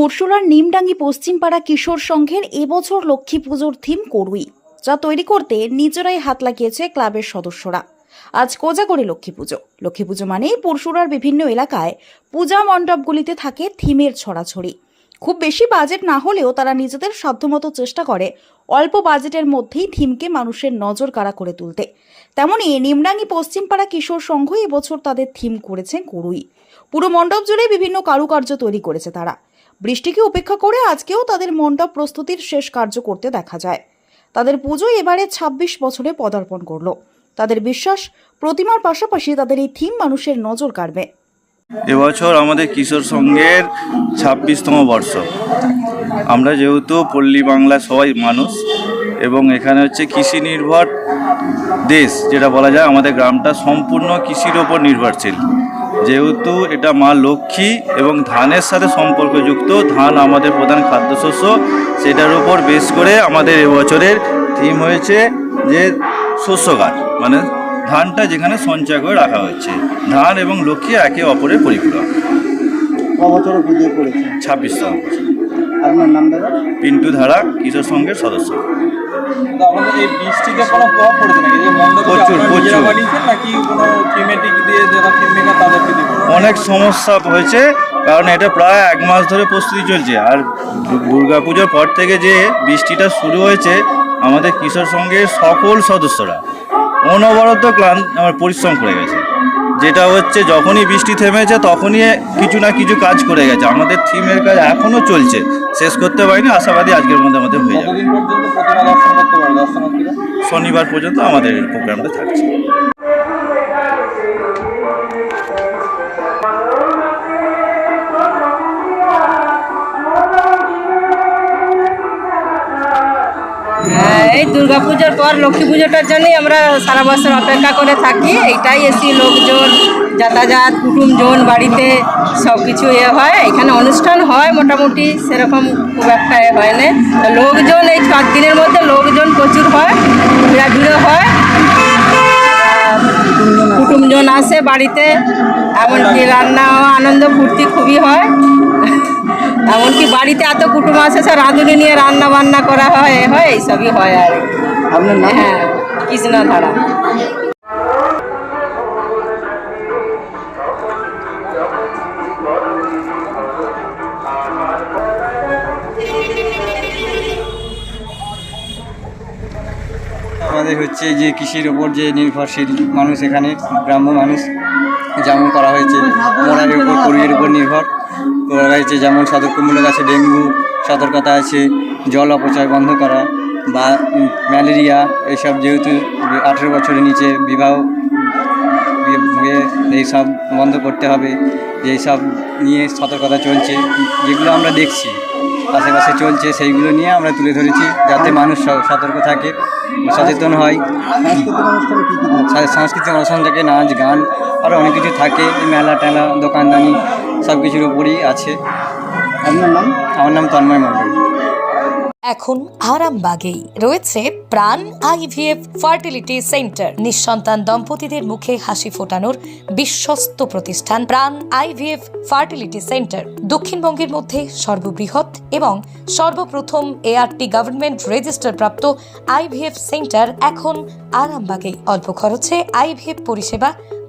পরশুরার নিমডাঙ্গি পশ্চিমপাড়া কিশোর সংঘের এবছর লক্ষ্মী পুজোর থিম করুই যা তৈরি করতে নিজেরাই হাত লাগিয়েছে ক্লাবের সদস্যরা। আজ কোজাগরি লক্ষ্মী পুজো। লক্ষ্মী পুজো মানেই পরশুরার বিভিন্ন এলাকায় পূজা মণ্ডপগুলিতে থাকে থিমের ছড়াছড়ি। খুব বেশি বাজেট না হলেও তারা নিজেদের সাধ্যমতো চেষ্টা করে অল্প বাজেটের মধ্যেই থিমকে মানুষের নজর কাড়া করে তুলতে। তেমনই নিমডাঙ্গি পশ্চিমপাড়া কিশোর সংঘ এবছর তাদের থিম করেছে করুই পুরো মণ্ডপ জুড়ে বিভিন্ন কারুকার্য তৈরি করেছে তারা। বৃষ্টিকে উপেক্ষা করে আজকেও তাদের মণ্ডপ প্রস্তুতির শেষ কার্য করতে দেখা যায়। তাদের পুজো এবারে ২৬ বছরে পদার্পণ করল। তাদের বিশ্বাস, প্রতিমার পাশাপাশি তাদের এই থিম মানুষের নজর কাড়বে। এবছর আমাদের কিশোর সংঘের ছাব্বিশতম বর্ষ। আমরা যেহেতু পল্লী বাংলা সবাই মানুষ এবং এখানে হচ্ছে কৃষি নির্ভর দেশ, যেটা বলা যায় আমাদের গ্রামটা সম্পূর্ণ কৃষির ওপর নির্ভরশীল। যেহেতু এটা মা লক্ষ্মী এবং ধানের সাথে সম্পর্কযুক্ত ধান আমাদের প্রধান খাদ্যশস্য সেটার উপর বেশ করে আমাদের এবছরের থিম হয়েছে যে শস্য গাছ মানে ধানটা যেখানে সঞ্চয় করে রাখা হয়েছে। ধান এবং লক্ষ্মী একে অপরের পরিপূরক। ছাব্বিশ বছরে পুজো করেছে ছাব্বিশতম আপনার নাম দাদা? পিন্টু ধারা কিশোর সংঘের সদস্য। আমাদের এই বৃষ্টিতে কোনো প্রভাব পড়েছে নাকি? যে মণ্ডপ প্রচুর, আপনারা নিজেরা প্রচুর। বানিয়েছেন নাকি কোনো থিমেটিক দিয়ে যারা থিম মেকার তাদেরকে দিব অনেক সমস্যা হয়েছে কারণ এটা প্রায় এক মাস ধরে প্রস্তুতি চলছে। আর দুর্গা পুজোর পর থেকে যে বৃষ্টিটা শুরু হয়েছে আমাদের কিশোর সংঘের সকল সদস্যরা অনবরত ক্লান আমার পরিশ্রম করে গেছে। যেটা হচ্ছে যখনই বৃষ্টি থেমেছে তখনই কিছু না কিছু কাজ করে গেছে। আমাদের থিমের কাজ এখনও চলছে। শেষ করতে পারিনি আশাবাদী আজকের মধ্যে আমাদের হয়ে যাবে। শনিবার পর্যন্ত আমাদের প্রোগ্রামটা থাকছে। এই দুর্গাপুজোর পর লক্ষ্মী পুজোটার জন্যই আমরা সারা বছর অপেক্ষা করে থাকি। এইটাই এসি লোকজন, যাতায়াত কুটুমজন বাড়িতে সব কিছু এ হয়। এখানে অনুষ্ঠান হয় মোটামুটি, সেরকম খুব একটা এ হয় না। লোকজন এই পাঁচ দিনের মধ্যে লোকজন প্রচুর হয় ভিড়ও হয়। কুটুমজন আসে বাড়িতে, এমনকি রান্না আনন্দ ফুর্তি খুবই হয়। এমনকি বাড়িতে এত কুটুম আসে সব রাঁধুনি নিয়ে রান্না বান্না করা হয় এ হয় এইসবই হয় আর কি। আপনার নাম? হ্যাঁ কৃষ্ণধারা। আমাদের হচ্ছে যে কৃষির ওপর যে নির্ভরশীল মানুষ এখানে গ্রাম্য মানুষ যেমন করা হয়েছে মোড়ারের উপর করিয়ের উপর নির্ভর। করা হয়েছে যেমন সতর্কমূলক আছে ডেঙ্গু সতর্কতা আছে, জল অপচয় বন্ধ করা বা ম্যালেরিয়া এইসব যেহেতু আঠেরো বছরের নিচে বিবাহ এইসব বন্ধ করতে হবে যেসব নিয়ে সতর্কতা চলছে, যেগুলো আমরা দেখছি, আশেপাশে চলছে, সেইগুলো নিয়ে আমরা তুলে ধরেছি, যাতে মানুষ সতর্ক থাকে, সচেতন হয়। সাংস্কৃতিক অনুষ্ঠান থাকে নাচ, গান আরও অনেক কিছু থাকে মেলা টেলা, দোকানদানি সব কিছুর উপরই আছে। আপনার নাম? আমার নাম তন্ময় মণ্ডল। এখন আরামবাগেই রয়েছে প্রাণ আইভিএফ ফার্টিলিটি সেন্টার। নিঃসন্তান দম্পতিদের মুখে হাসি ফোটানোর বিশ্বস্ত প্রতিষ্ঠান প্রাণ আইভিএফ ফার্টিলিটি সেন্টার। দক্ষিণবঙ্গের মধ্যে সর্ববৃহৎ এবং সর্বপ্রথম এআরটি গভর্নমেন্ট রেজিস্টার প্রাপ্ত আইভিএফ সেন্টার এখন আরামবাগেই। অল্প খরচে আইভিএফ পরিষেবা